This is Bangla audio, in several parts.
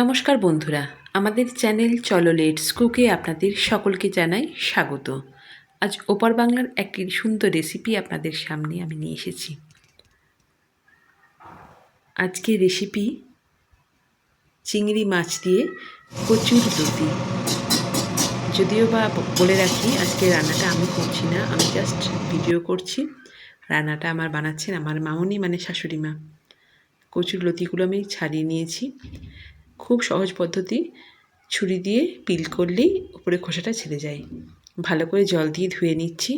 নমস্কার বন্ধুরা, আমাদের চ্যানেল চলো লেটস কুকে আপনাদের সকলকে জানাই স্বাগত। আজ ওপার বাংলার একটি সুন্দর রেসিপি আপনাদের সামনে আমি নিয়ে এসেছি। আজকে রেসিপি চিংড়ি মাছ দিয়ে প্রচুর দুধি যদিও বা বলে রাখি, আজকে রান্নাটা আমি করছি না, আমি জাস্ট ভিডিও করছি। রান্নাটা আমার বানাচ্ছেন আমার মামনি মানে শাশুড়ি মা। কচুর লতিগুলো আমি ছাড়িয়ে নিয়েছি। খুব সহজ পদ্ধতি। ছুরি দিয়ে পিল করলেই উপরে খোসাটা ছেড়ে যায়। ভালো করে জল দিয়ে ধুয়ে নিচ্ছি।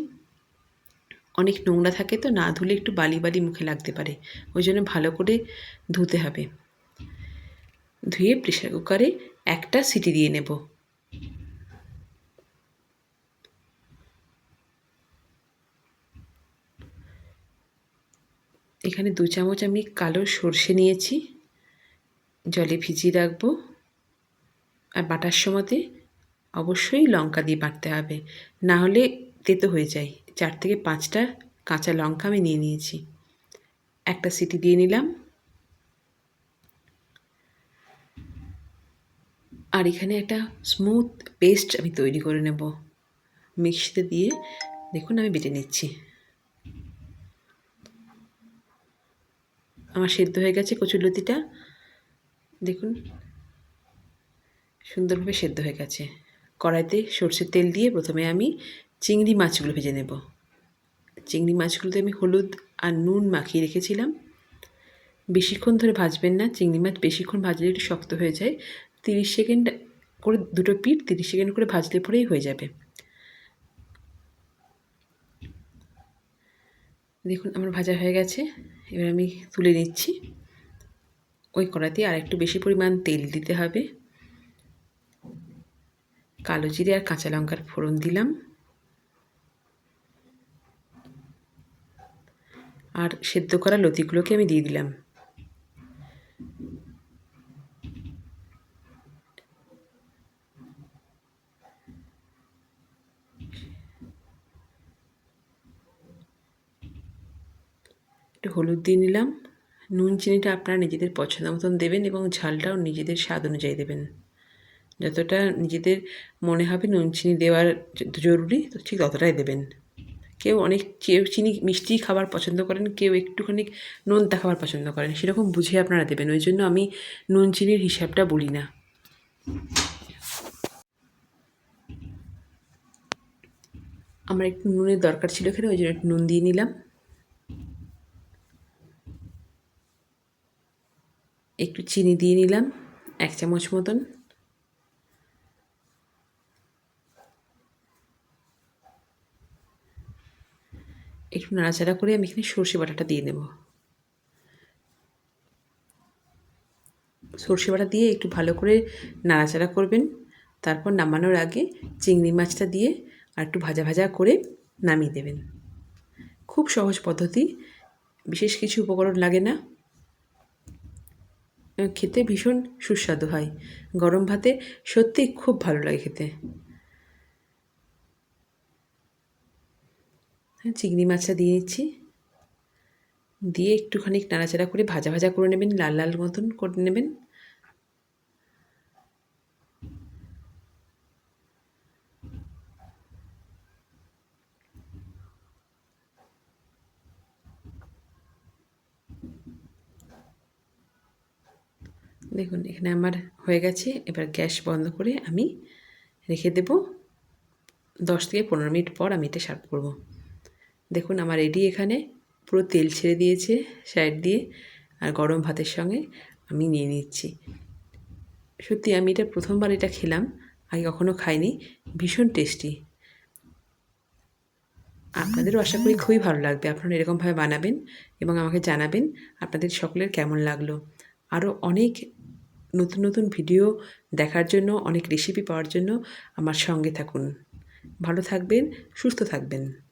অনেক নোংরা থাকে তো না ধুলে একটু বালি বালি মুখে লাগতে পারে। ওই জন্য ভালো করে ধুতে হবে। ধুয়ে প্রেশার কুকারে একটা সিটি দিয়ে নেব। এখানে দু চামচ আমি কালো সর্ষে নিয়েছি। জলে ভিজিয়ে রাখব। আর বাটার সময়তে অবশ্যই লঙ্কা দিয়ে বাটতে হবে। না হলে তেতো হয়ে যায়। চার থেকে পাঁচটা কাঁচা লঙ্কা আমি নিয়ে নিয়েছি। একটা সিটি দিয়ে নিলাম। আর এখানে একটা স্মুথ পেস্ট আমি তৈরি করে নেব। মিক্সিতে দিয়ে দেখুন আমি বেটে নিচ্ছি। আমার সেদ্ধ হয়ে গেছে কচুরলতিটা। দেখুন, সুন্দরভাবে সেদ্ধ হয়ে গেছে। কড়াইতে সর্ষের তেল দিয়ে প্রথমে আমি চিংড়ি মাছগুলো ভেজে নেব। চিংড়ি মাছগুলোতে আমি হলুদ আর নুন মাখিয়ে রেখেছিলাম। বেশিক্ষণ ধরে ভাজবেন না, চিংড়ি মাছ বেশিক্ষণ ভাজলে একটু শক্ত হয়ে যায়। তিরিশ সেকেন্ড করে দুটো পিঠ তিরিশ সেকেন্ড করে ভাজলে পরেই হয়ে যাবে। দেখুন, আমার ভাজা হয়ে গেছে। এবার আমি তুলে নিচ্ছি। ওই কড়াতে আর একটু বেশি পরিমাণ তেল দিতে হবে। কালো জিরে আর কাঁচা লঙ্কার ফোড়ন দিলাম। আর সেদ্ধ করা লতিগুলোকে আমি দিয়ে দিলাম। একটু হলুদ দিয়ে নিলাম। নুন চিনিটা আপনারা নিজেদের পছন্দ মতন দেবেন এবং ঝালটাও নিজেদের স্বাদ অনুযায়ী দেবেন। যতটা নিজেদের মনে হবে নুন চিনি দেওয়ার জরুরি, তো ঠিক ততটাই দেবেন। কেউ অনেক কেউ চিনি মিষ্টি খাবার পছন্দ করেন, কেউ একটুখানি নোনতা খাবার পছন্দ করেন, সেরকম বুঝে আপনারা দেবেন, ওই জন্য আমি নুন চিনির হিসাবটা বলি না। আমার একটু নুনের দরকার ছিল এখানে, ওই জন্য একটু নুন দিয়ে নিলাম। একটু চিনি দিয়ে নিলাম, এক চামচ মতন। একটু নাড়াচাড়া করে আমি এখানে সর্ষে বাটাটা দিয়ে নেব। সর্ষে বাটা দিয়ে একটু ভালো করে নাড়াচাড়া করবেন, তারপর নামানোর আগে চিংড়ি মাছটা দিয়ে আর একটু ভাজা ভাজা করে নামিয়ে দেবেন। খুব সহজ পদ্ধতি, বিশেষ কিছু উপকরণ লাগে না। খেতে ভীষণ সুস্বাদু হয়। গরম ভাতে সত্যি খুব ভালো লাগে খেতে। হ্যাঁ চিংড়ি মাছটা দিয়ে নিচ্ছি দিয়ে একটুখানি নাড়াচাড়া করে ভাজা ভাজা করে নেবেন, লাল লাল মতন করে নেবেন। দেখুন, এখানে আমার হয়ে গেছে। এবার গ্যাস বন্ধ করে আমি রেখে দেব। দশ থেকে পনেরো মিনিট পর আমি এটা সার্ভ করব। দেখুন, আমার রেডি এখানে। পুরো তেল ছেড়ে দিয়েছে সাইড দিয়ে আর গরম ভাতের সঙ্গে আমি নিয়ে নিচ্ছি। সত্যি, আমি এটা প্রথমবার এটা খেলাম। আগে কখনো খাইনি। ভীষণ টেস্টি। আপনাদেরও আশা করি খুবই ভালো লাগবে। আপনারা এরকমভাবে বানাবেন এবং আমাকে জানাবেন আপনাদের সকলের কেমন লাগল। আরও অনেক নতুন নতুন ভিডিও দেখার জন্য, অনেক রেসিপি পাওয়ার জন্য আমার সঙ্গে থাকুন। ভালো থাকবেন, সুস্থ থাকবেন।